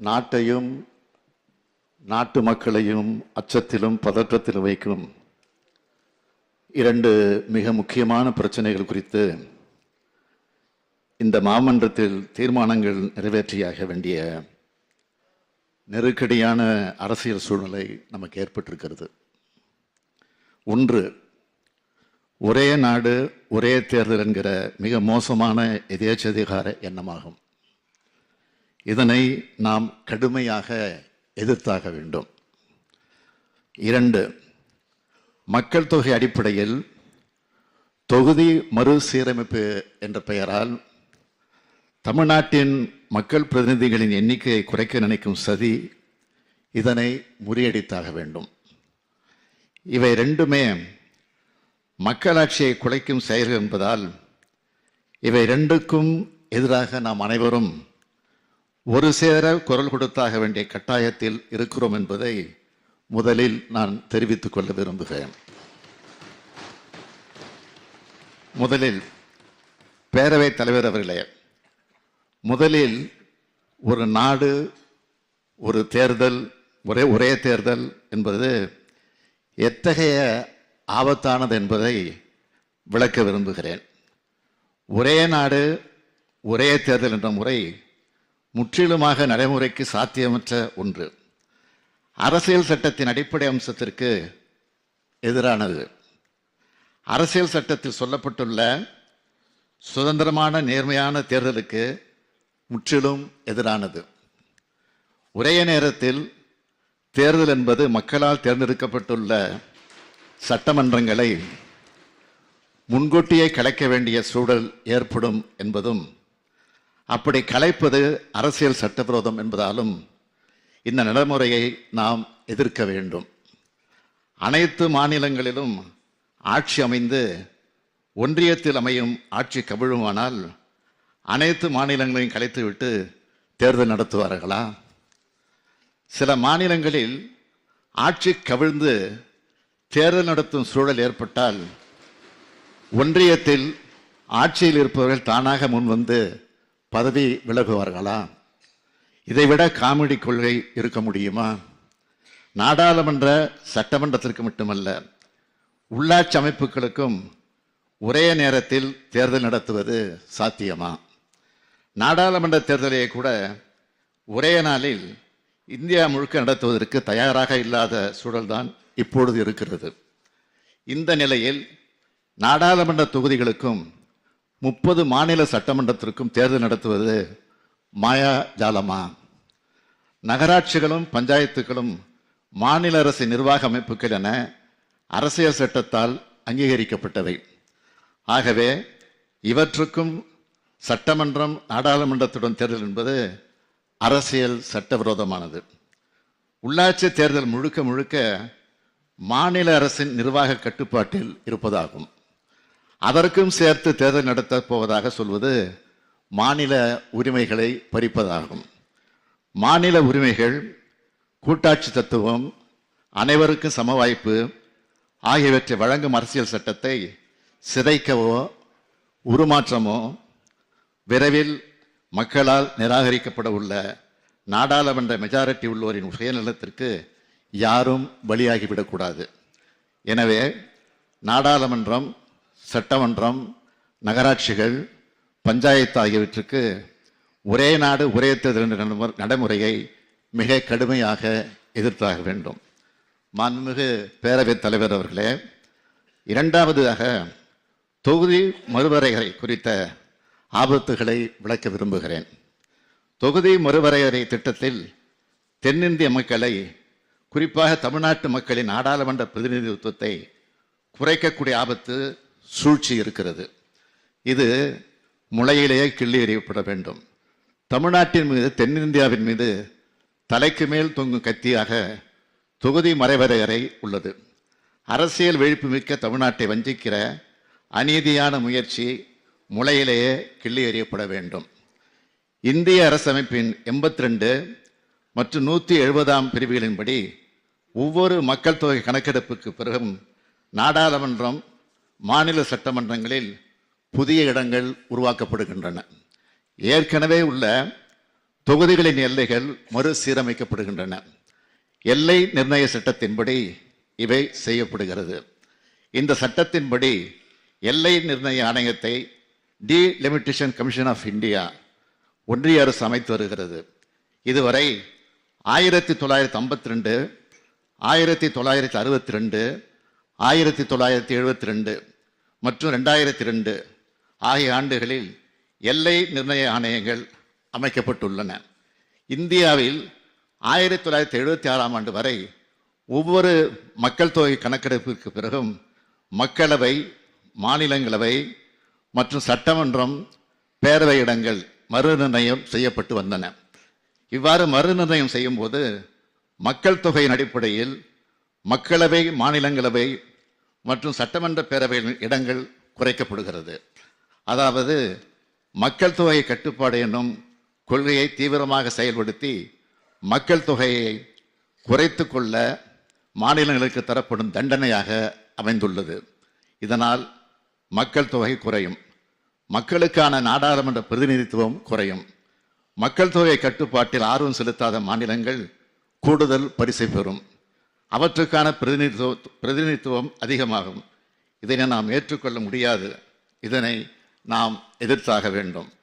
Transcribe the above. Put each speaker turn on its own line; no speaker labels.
நாட்டையும் நாட்டு மக்களையும் அச்சத்திலும் பதற்றத்திலும் வைக்கும் இரண்டு மிக முக்கியமான பிரச்சனைகள் குறித்து இந்த மாமன்றத்தில் தீர்மானங்கள் நிறைவேற்றியாக வேண்டிய நெருக்கடியான அரசியல் சூழ்நிலை நமக்கு ஏற்பட்டிருக்கிறது. ஒன்று ஒரே நாடு ஒரே தேர்தல் என்கிற மிக மோசமான எதேச்சதிகார எண்ணமாகும். இதனை நாம் கடுமையாக எதிர்த்தாக வேண்டும். இரண்டு மக்கள் தொகை அடிப்படையில் தொகுதி மறுசீரமைப்பு என்ற பெயரால் தமிழ்நாட்டின் மக்கள் பிரதிநிதிகளின் எண்ணிக்கையை குறைக்க நினைக்கும் சதி இதனை முறியடித்தாக வேண்டும். இவை ரெண்டுமே மக்களாட்சியை குலைக்கும் செயல்கள் என்பதால் இவை ரெண்டுக்கும் எதிராக நாம் அனைவரும் ஒரு சேர குரல் கொடுத்தாக வேண்டிய கட்டாயத்தில் இருக்கிறோம் என்பதை முதலில் நான் தெரிவித்துக் கொள்ள விரும்புகிறேன். முதலில் பேரவைத் தலைவர் அவர்களே முதலில் ஒரு நாடு ஒரு தேர்தல் ஒரே ஒரே தேர்தல் என்பது எத்தகைய ஆபத்தானது என்பதை விளக்க விரும்புகிறேன். ஒரே நாடு ஒரே தேர்தல் என்ற முறை முற்றிலுமாக நடைமுறைக்கு சாத்தியமற்ற ஒன்று. அரசியல் சட்டத்தின் அடிப்படை அம்சத்திற்கு எதிரானது. அரசியல் சட்டத்தில் சொல்லப்பட்டுள்ள சுதந்திரமான நேர்மையான தேர்தலுக்கு முற்றிலும் எதிரானது. ஒரே நேரத்தில் தேர்தல் என்பது மக்களால் தேர்ந்தெடுக்கப்பட்டுள்ள சட்டமன்றங்களை முன்கூட்டியே கலைக்க வேண்டிய சூழல் ஏற்படும் என்பதும் அப்படி கலைப்பது அரசியல் சட்டவிரோதம் என்பதாலும் இந்த நடைமுறையை நாம் எதிர்க்க வேண்டும். அனைத்து மாநிலங்களிலும் ஆட்சி அமைந்து ஒன்றியத்தில் அமையும் ஆட்சி கவிழுமானால் அனைத்து மாநிலங்களையும் கலைத்துவிட்டு தேர்தல் நடத்துவார்களா? சில மாநிலங்களில் ஆட்சி கவிழ்ந்து தேர்தல் நடத்தும் சூழல் ஏற்பட்டால் ஒன்றியத்தில் ஆட்சியில் இருப்பவர்கள் தானாக முன்வந்து பதவி விலகுவார்களா? இதைவிட காமெடி கொள்கை இருக்க முடியுமா? நாடாளுமன்ற சட்டமன்றத்திற்கு மட்டுமல்ல உள்ளாட்சி அமைப்புகளுக்கும் ஒரே நேரத்தில் தேர்தல் நடத்துவது சாத்தியமா? நாடாளுமன்ற தேர்தலையே கூட ஒரே நாளில் இந்தியா முழுக்க நடத்துவதற்கு தயாராக இல்லாத சூழல்தான் இப்பொழுது இருக்கிறது. இந்த நிலையில் நாடாளுமன்ற தொகுதிகளுக்கும் முப்பது மாநில சட்டமன்றத்திற்கும் தேர்தல் நடத்துவது மாயா ஜாலமா? நகராட்சிகளும் பஞ்சாயத்துகளும் மாநில அரசு நிர்வாக அமைப்புகள் என அரசியல் சட்டத்தால் அங்கீகரிக்கப்பட்டவை. ஆகவே இவற்றுக்கும் சட்டமன்றம் நாடாளுமன்றத்துடன் தேர்தல் என்பது அரசியல் சட்டவிரோதமானது. உள்ளாட்சி தேர்தல் முழுக்க முழுக்க மாநில அரசின் நிர்வாக கட்டுப்பாட்டில் இருப்பதாகும். அதற்கும் சேர்த்து தேர்தல் நடத்தப் போவதாக சொல்வது மாநில உரிமைகளை பறிப்பதாகும். மாநில உரிமைகள் கூட்டாட்சி தத்துவம் அனைவருக்கும் சம வாய்ப்பு ஆகியவற்றை வழங்கும் அரசியல் சட்டத்தை சிதைக்கவோ உருமாற்றமோ விரைவில் மக்களால் நிராகரிக்கப்பட உள்ள நாடாளுமன்ற மெஜாரிட்டி உள்ளோரின் சுயநலத்திற்கு யாரும் பலியாகிவிடக்கூடாது. எனவே நாடாளுமன்றம் சட்டமன்றம் நகராட்சிகள் பஞ்சாயத்து ஆகியவற்றுக்கு ஒரே நாடு ஒரே தேர்தல் என்ற நடைமுறை- நடைமுறையை மிக கடுமையாக எதிர்த்தாக வேண்டும். மாண்புமிகு பேரவைத் தலைவர் அவர்களே இரண்டாவதாக தொகுதி மறுவரையறை குறித்த ஆபத்துகளை விளக்க விரும்புகிறேன். தொகுதி மறுவரையறை திட்டத்தில் தென்னிந்திய மக்களை குறிப்பாக தமிழ்நாட்டு மக்களின் நாடாளுமன்ற பிரதிநிதித்துவத்தை குறைக்கக்கூடிய ஆபத்து சூழ்ச்சி இருக்கிறது. இது முளையிலேயே கிள்ளி எறியப்பட வேண்டும். தமிழ்நாட்டின் மீது தென்னிந்தியாவின் மீது தலைக்கு மேல் தொங்கும் கத்தியாக தொகுதி மறைவரையறை உள்ளது. அரசியல் விழிப்பு மிக்க தமிழ்நாட்டை வஞ்சிக்கிற அநீதியான முயற்சி முளையிலேயே கிள்ளி எறியப்பட வேண்டும். இந்திய அரசமைப்பின் எண்பத்தி ரெண்டு மற்றும் நூற்றி எழுபதாம் பிரிவுகளின்படி ஒவ்வொரு மக்கள் தொகை கணக்கெடுப்புக்கு பிறகும் நாடாளுமன்றம் மாநில சட்டமன்றங்களில் புதிய இடங்கள் உருவாக்கப்படுகின்றன. ஏற்கனவே உள்ள தொகுதிகளின் எல்லைகள் மறுசீரமைக்கப்படுகின்றன. எல்லை நிர்ணய சட்டத்தின்படி இவை செய்யப்படுகிறது. இந்த சட்டத்தின்படி எல்லை நிர்ணய ஆணையத்தை D limitation commission of India ஒன்றிய அரசு அமைத்து வருகிறது. இதுவரை ஆயிரத்தி தொள்ளாயிரத்தி ஐம்பத்தி ரெண்டு ஆயிரத்தி தொள்ளாயிரத்தி அறுபத்தி ரெண்டு ஆயிரத்தி தொள்ளாயிரத்தி எழுபத்தி ரெண்டு மற்றும் ரெண்டாயிரத்தி ரெண்டு ஆகிய ஆண்டுகளில் எல்லை நிர்ணய ஆணையங்கள் அமைக்கப்பட்டுள்ளன. இந்தியாவில் ஆயிரத்தி தொள்ளாயிரத்தி எழுபத்தி ஆறாம் ஆண்டு வரை ஒவ்வொரு மக்கள் தொகை கணக்கெடுப்பிற்கு பிறகும் மக்களவை மாநிலங்களவை மற்றும் சட்டமன்றம் பேரவை இடங்கள் மறுநிர்ணயம் செய்யப்பட்டு வந்தன. இவ்வாறு மறுநிர்ணயம் செய்யும்போது மக்கள் தொகையின் அடிப்படையில் மக்களவை மாநிலங்களவை மற்றும் சட்டமன்ற பேரவைகளின் இடங்கள் குறைக்கப்படுகிறது. அதாவது மக்கள் தொகை கட்டுப்பாடு என்னும் கொள்கையை தீவிரமாக செயல்படுத்தி மக்கள் தொகையை குறைத்து கொள்ள மாநிலங்களுக்கு தரப்படும் தண்டனையாக அமைந்துள்ளது. இதனால் மக்கள் தொகை குறையும். மக்களுக்கான நாடாளுமன்ற பிரதிநிதித்துவம் குறையும். மக்கள் தொகை கட்டுப்பாட்டில் ஆர்வம் செலுத்தாத மாநிலங்கள் கூடுதல் பரிசை பெறும். அவற்றுக்கான பிரதிநிதித்துவ பிரதிநிதித்துவம் அதிகமாகும். இதனை நாம் ஏற்றுக்கொள்ள முடியாது. இதனை நாம் எதிர்த்தாக வேண்டும்.